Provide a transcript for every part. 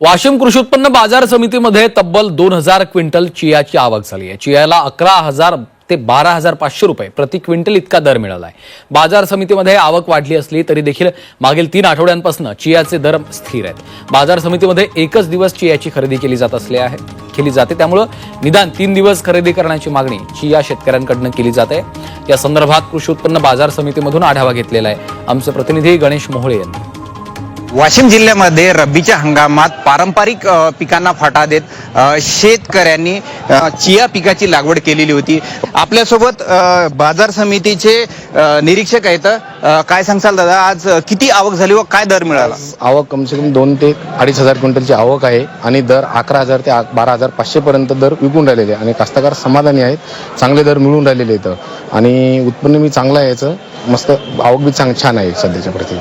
वाशिम कृषी उत्पन्न बाजार समितीमध्ये तब्बल दोन हजार क्विंटल चियाची आवक झाली आहे. चियाला अकरा हजार ते बारा हजार पाचशे रुपये प्रति क्विंटल इतका दर मिळाला आहे बाजार समितीमध्ये आवक वाढली असली तरी देखील मागील तीन आठवड्यांपासून चियाचे दर स्थिर आहेत. बाजार समितीमध्ये एकच दिवस चियाची खरेदी केली जात असली आहे केली जाते. त्यामुळं निदान तीन दिवस खरेदी करण्याची मागणी चिया शेतकऱ्यांकडनं केली जाते. या संदर्भात कृषी उत्पन्न बाजार समितीमधून आढावा घेतलेला आहे. आमचे प्रतिनिधी गणेश मोहोळे यांनी. वाशिम जिल्ह्यामध्ये रब्बीच्या हंगामात पारंपरिक पिकांना फाटा देत शेतकऱ्यांनी चिया पिकाची लागवड केलेली होती. आपल्यासोबत बाजार समितीचे निरीक्षक आहेत. काय सांगसाल दादा? आज किती आवक झाली व काय दर मिळाला? आवक कमसे कम दोन ते अडीच हजार क्विंटलची आवक आहे आणि दर अकरा हजार ते बारा हजार पाचशे पर्यंत दर विकून राहिलेले आणि कास्तकार समाधानी आहेत. चांगले दर मिळून राहिलेले आहेत. आणि उत्पन्न मी चांगलं आहे याचं. मस्त आवक बी चांग छान आहे सध्याच्या प्रती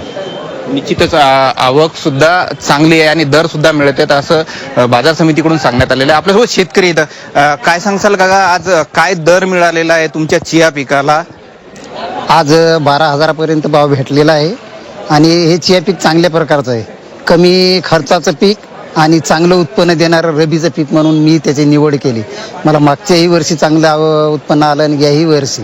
निश्चितच आवक सुद्धा चांगली आहे आणि दर सुद्धा मिळत आहेत असं बाजार समितीकडून सांगण्यात आलेलं आहे. आपल्यासोबत शेतकरी इथं काय सांगसाल काका आज काय दर मिळालेला आहे तुमच्या चिया पिकाला? आज बारा हजारापर्यंत भाव भेटलेला आहे आणि हे चिया पीक चांगल्या प्रकारचं आहे. कमी खर्चाचं पीक आणि चांगलं उत्पन्न देणारं रबीचं पीक म्हणून मी त्याची निवड केली. मला मागच्याही वर्षी चांगलं आव- उत्पन्न आलं आणि याही वर्षी.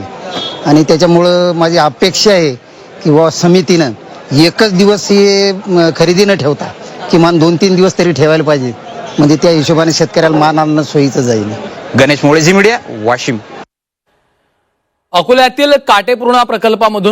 आणि त्याच्यामुळं माझी अपेक्षा आहे की व समितीनं एकच दिवस हे खरेदी न ठेवता किमान दोन तीन दिवस तरी ठेवायला पाहिजे. म्हणजे त्या हिशोबाने शेतकऱ्याला मान आणणं सोयीचं जाईल. Ganesh Mole Zee media Washim. अकोल्यातील काटेपूर्णा प्रकल्पामधून